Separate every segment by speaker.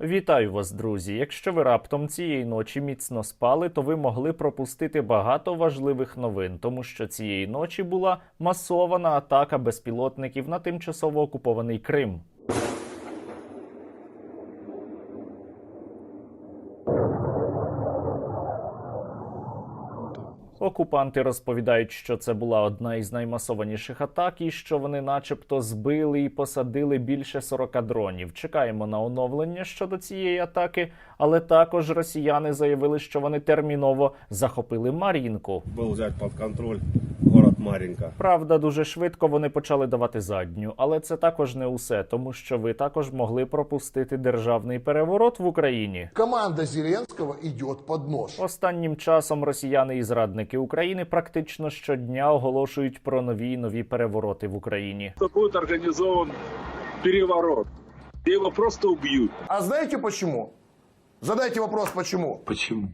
Speaker 1: Вітаю вас, друзі! Якщо ви раптом цієї ночі міцно спали, то ви могли пропустити багато важливих новин, тому що цієї ночі була масована атака безпілотників на тимчасово окупований Крим. Окупанти розповідають, що це була одна із наймасованіших атак, і що вони, начебто, збили і посадили більше 40 дронів. Чекаємо на оновлення щодо цієї атаки, але також росіяни заявили, що вони терміново захопили Мар'їнку.
Speaker 2: Був взяти під контроль город Маринка.
Speaker 1: Правда, дуже швидко вони почали давати задню, але це також не усе, тому що ви також могли пропустити державний переворот в Україні.
Speaker 3: Команда Зеленского идет под нож.
Speaker 1: Останнім часом росіяни і зрадники України практично щодня оголошують про нові й нові перевороти в Україні.
Speaker 4: что будет организован переворот. И его просто убьют.
Speaker 3: А знаете почему? Задайте вопрос, почему.
Speaker 5: Почему?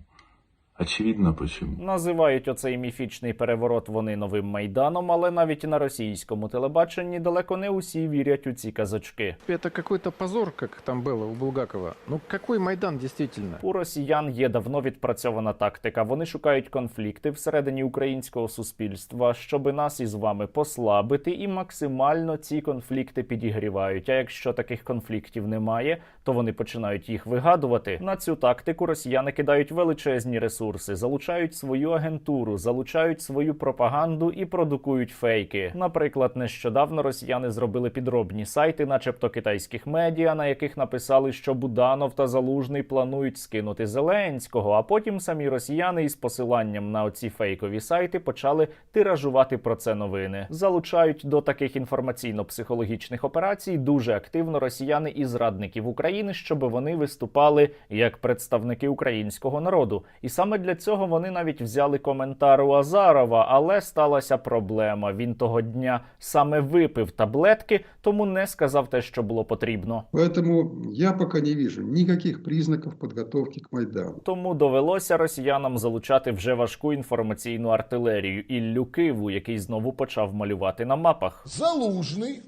Speaker 5: Очевидно, почему.
Speaker 1: Називають оцей міфічний переворот вони новим майданом, але навіть на російському телебаченні далеко не усі вірять у ці казочки.
Speaker 6: Это какой-то позор, как там было у Булгакова. Ну какой Майдан действительно?
Speaker 1: У росіян є давно відпрацьована тактика. Вони шукають конфлікти всередині українського суспільства, щоби нас із вами послабити, і максимально ці конфлікти підігрівають. А якщо таких конфліктів немає, то вони починають їх вигадувати. На цю тактику росіяни кидають величезні ресурси, залучають свою агентуру, залучають свою пропаганду і продукують фейки. Наприклад, нещодавно росіяни зробили підробні сайти, начебто китайських медіа, на яких написали, що Буданов та Залужний планують скинути Зеленського. А потім самі росіяни із посиланням на оці фейкові сайти почали тиражувати про це новини. Залучають до таких інформаційно-психологічних операцій дуже активно росіяни і зрадників України, щоб вони виступали як представники українського народу. І саме для цього вони навіть взяли коментар у Азарова, але сталася проблема. Він того дня саме випив таблетки, тому не сказав те, що було потрібно.
Speaker 7: Поэтому я пока не вижу никаких признаков подготовки к Майдану.
Speaker 1: Тому довелося росіянам залучати вже важку інформаційну артилерію Іллю Киву, який знову почав малювати на мапах.
Speaker 3: Залужный,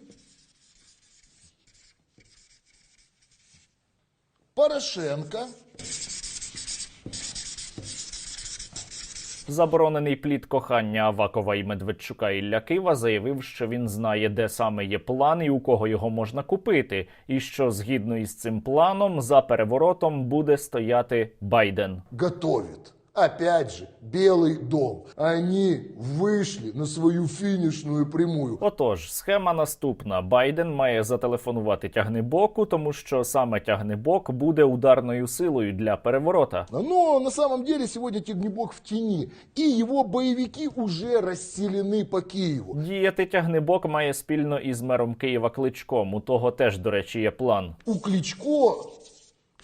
Speaker 3: Порошенко,
Speaker 1: Заборонений плід кохання Авакова і Медведчука Ілля Кива заявив, що він знає, де саме є план і у кого його можна купити, і що згідно із цим планом за переворотом буде стояти Байден.
Speaker 3: готовит. Опять же, Белый дом. Они вышли на свою финишную прямую.
Speaker 1: Отож, схема наступна: Байден має зателефонувати тягнебоку, тому що саме тягнебок буде ударною силою для переворота.
Speaker 3: Но на самом деле сегодня Тегнебок в тени, и его боевики уже расселены по Киеву.
Speaker 1: Діяти тягнебок має спільно із мером Києва Кличком. У того теж, до речі, є план.
Speaker 3: У Кличко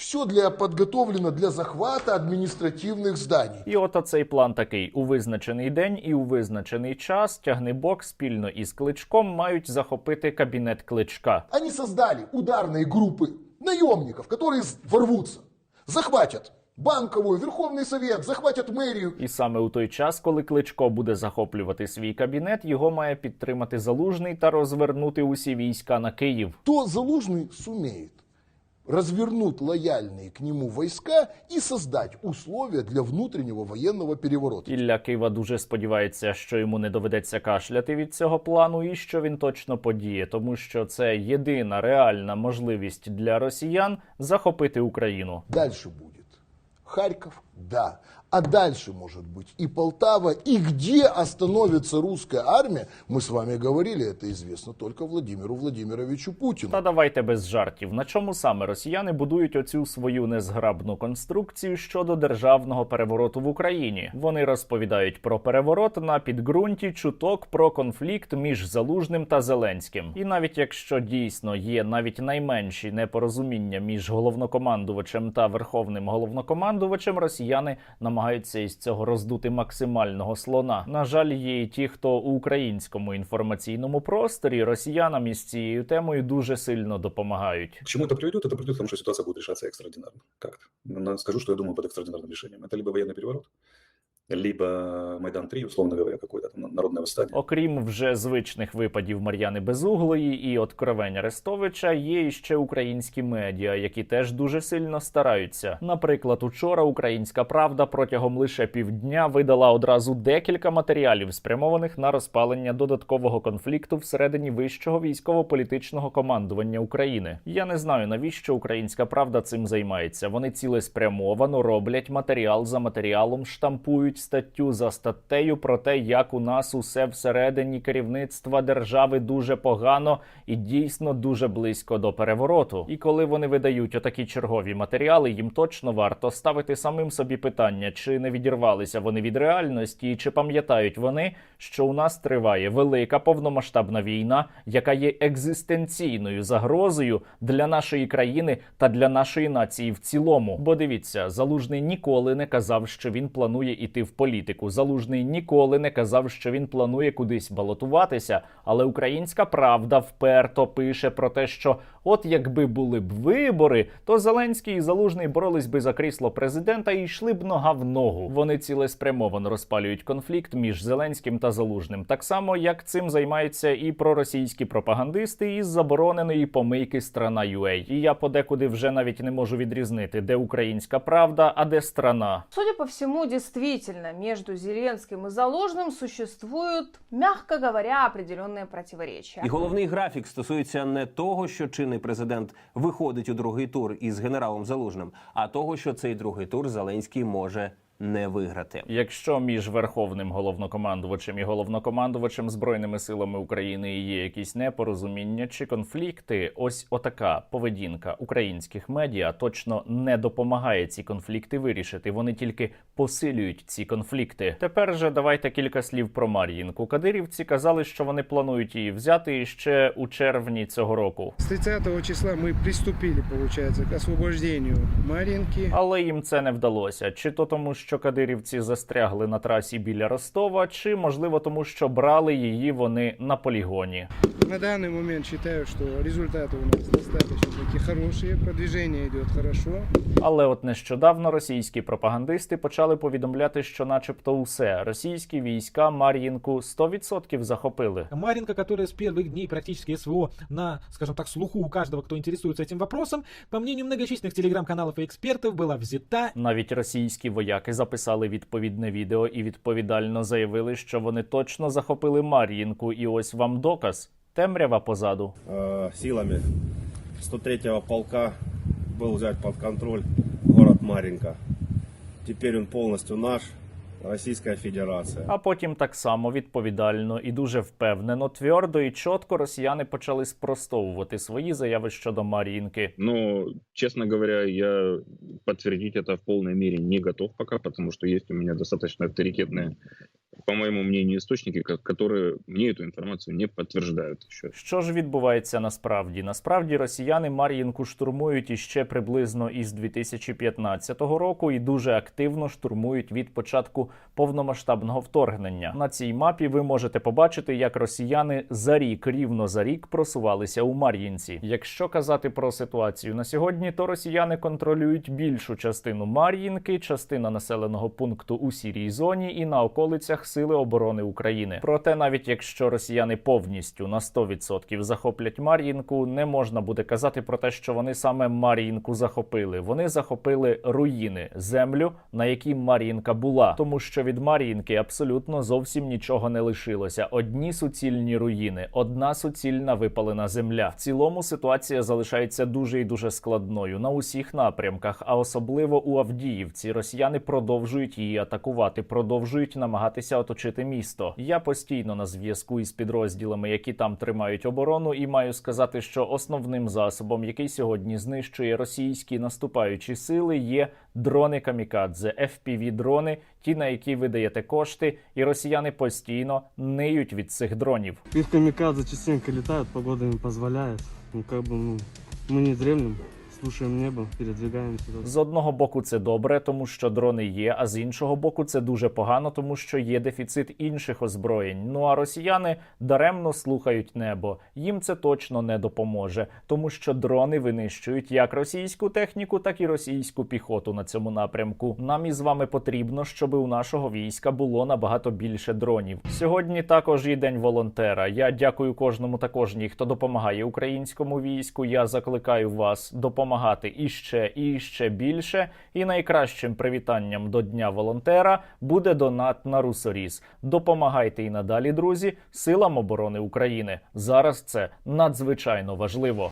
Speaker 3: все для подготовлено для захвата административных зданий.
Speaker 1: І от оцей план такий: у визначений день і у визначений час тягнебок спільно із кличком мають захопити кабінет кличка.
Speaker 3: Они создали ударные группы наемников, которые с- ворвутся, захватят банковую, Верховный Совет, захватят мэрию.
Speaker 1: І саме у той час, коли кличко буде захоплювати свій кабінет, його має підтримати залужний та розвернути усі війська на Київ.
Speaker 3: То Залужный сумеет развернуть лояльные к нему войска и создать условия для внутреннего военного переворота.
Speaker 1: Ілля Кива дуже сподівається, що йому не доведеться кашляти від цього плану, і що він точно подіє, тому що це єдина реальна можливість для росіян захопити Україну.
Speaker 3: Дальше буде Харків, да А дальше может быть и Полтава, и где остановится русская армия, мы с вами говорили, это известно только Владимиру Владимировичу Путину.
Speaker 1: Та давайте без жартів. На чому саме росіяни будують оцю свою незграбну конструкцію щодо державного перевороту в Україні? Вони розповідають про переворот на підґрунті чуток про конфлікт між Залужним та Зеленським. І навіть якщо дійсно є навіть найменші непорозуміння між головнокомандувачем та верховним головнокомандувачем, росіяни намагаються із цього роздути максимального слона. На жаль, є і ті, хто у українському інформаційному просторі росіянам із цією темою дуже сильно допомагають.
Speaker 8: К чему это приведет? Это приведет к тому, что ситуация будет решаться экстраординарно. Как-то. Но Скажу, что я думаю под экстраординарным решением. Это либо военный переворот, либо Майдан-3, условно говоря, какое-то там народное восстание.
Speaker 1: Окрім вже звичних випадів Мар'яни Безуглої і откровень Арестовича, є іще українські медіа, які теж дуже сильно стараються. Наприклад, учора Українська Правда протягом лише півдня видала одразу декілька матеріалів, спрямованих на розпалення додаткового конфлікту всередині вищого військово-політичного командування України. Я не знаю навіщо Українська Правда цим займається. Вони цілеспрямовано роблять матеріал за матеріалом, штампують статтю за статтею про те, як у нас усе всередині керівництва держави дуже погано і дійсно дуже близько до перевороту. І коли вони видають отакі чергові матеріали, їм точно варто ставити самим собі питання, чи не відірвалися вони від реальності, і чи пам'ятають вони, що у нас триває велика повномасштабна війна, яка є екзистенційною загрозою для нашої країни та для нашої нації в цілому. Бо дивіться, залужний ніколи не казав, що він планує іти в політику. Залужний ніколи не казав, що він планує кудись балотуватися. Але українська правда вперто пише про те, що от якби були б вибори, то Зеленський і Залужний боролись би за крісло президента і йшли б нога в ногу. Вони цілеспрямовано розпалюють конфлікт між Зеленським та Залужним, так само як цим займаються і проросійські пропагандисти із забороненої помийки страна UA. І я подекуди вже навіть не можу відрізнити, де українська правда, а де страна.
Speaker 9: Судя по всему, действительно, между Зеленским и Заложным существуют, мягко говоря, определенные противоречия.
Speaker 10: І головний графік стосується не того, що чинний президент виходить у другий тур із генералом Залужним, а того, що цей другий тур Зеленський може не виграти.
Speaker 1: Якщо між верховним головнокомандувачем і головнокомандувачем збройними силами України є якісь непорозуміння чи конфлікти, ось отака поведінка українських медіа точно не допомагає ці конфлікти вирішити. Вони тільки посилюють ці конфлікти. Тепер же давайте кілька слів про Мар'їнку. Кадирівці казали, що вони планують її взяти ще у червні цього року.
Speaker 11: С 30 числа мы приступили, получается, к освобождению Маринки.
Speaker 1: Але їм це не вдалося. Чи то тому, що кадирівці застрягли на трасі біля Ростова, чи можливо тому, що брали її вони на полігоні.
Speaker 11: На данный момент считаю, что результаты у нас достаточно таки хорошие, продвижение идет хорошо.
Speaker 1: Але от нещодавно російські пропагандисти почали повідомляти, що, начебто, усе російські війська Мар'їнку 100% захопили.
Speaker 12: Маринка, которая с первых дней практически СВО на, скажем так, слуху у каждого, кто интересуется этим вопросом, по мнению многочисленных телеграм-каналов и экспертов, была взята
Speaker 1: Навіть російські вояки записали відповідне відео і відповідально заявили, що вони точно захопили Мар'їнку. І ось вам доказ. Темрява позаду.
Speaker 2: Э, силами 103-го полка був взяти під контроль город Мар'їнка. Тепер він повністю наш, Российская Федерация.
Speaker 1: А потім так само відповідально і дуже впевнено, твердо і чітко росіяни почали спростовувати свої заяви щодо Мар'їнки.
Speaker 4: Ну честно говоря, я подтвердить это в полной мере не готов пока, потому что есть у меня достаточно авторитетные, по моему мнению, источники, ко- которые мне эту информацию не подтверждают еще.
Speaker 1: Що ж відбувається насправді? Насправді росіяни Мар'їнку штурмують іще приблизно із 2015 року і дуже активно штурмують від початку повномасштабного вторгнення. На цій мапі ви можете побачити, як росіяни за рік, рівно за рік, просувалися у Мар'їнці. Якщо казати про ситуацію на сьогодні, то росіяни контролюють більшу частину Мар'їнки, частина населеного пункту у сірій зоні і на околицях Сили оборони України. Проте, навіть якщо росіяни повністю на 100% захоплять Мар'їнку, не можна буде казати про те, що вони саме Мар'їнку захопили. Вони захопили руїни, землю, на якій Мар'їнка була, тому що від Мар'їнки абсолютно зовсім нічого не лишилося. Одні суцільні руїни, одна суцільна випалена земля. В цілому ситуація залишається дуже і дуже складною на усіх напрямках, а особливо у Авдіївці. Росіяни продовжують її атакувати, продовжують намагатися оточити місто. Я постійно на зв'язку із підрозділами, які там тримають оборону, і маю сказати, що основним засобом, який сьогодні знищує російські наступаючі сили, є дрони камікадзе, fpv дрони, ті на які ви даєте кошти, і росіяни постійно ниють від цих дронів.
Speaker 11: Их камикадзе частенько летают, погода им позволяет. Ну, как бы, ну, мы не дремлем, слушаем небо, передвигаемся.
Speaker 1: З одного боку, це добре, тому що дрони є. А з іншого боку, це дуже погано, тому що є дефіцит інших озброєнь. Ну а росіяни даремно слухають небо. Їм це точно не допоможе, тому що дрони винищують як російську техніку, так і російську піхоту на цьому напрямку. Нам із вами потрібно, щоб у нашого війська було набагато більше дронів. Сьогодні також і день волонтера. Я дякую кожному та кожній, хто допомагає українському війську. Я закликаю вас допомагати іще і ще більше. І найкращим привітанням до Дня волонтера буде донат на Русоріз. Допомагайте і надалі, друзі, силам оборони України. Зараз це надзвичайно важливо.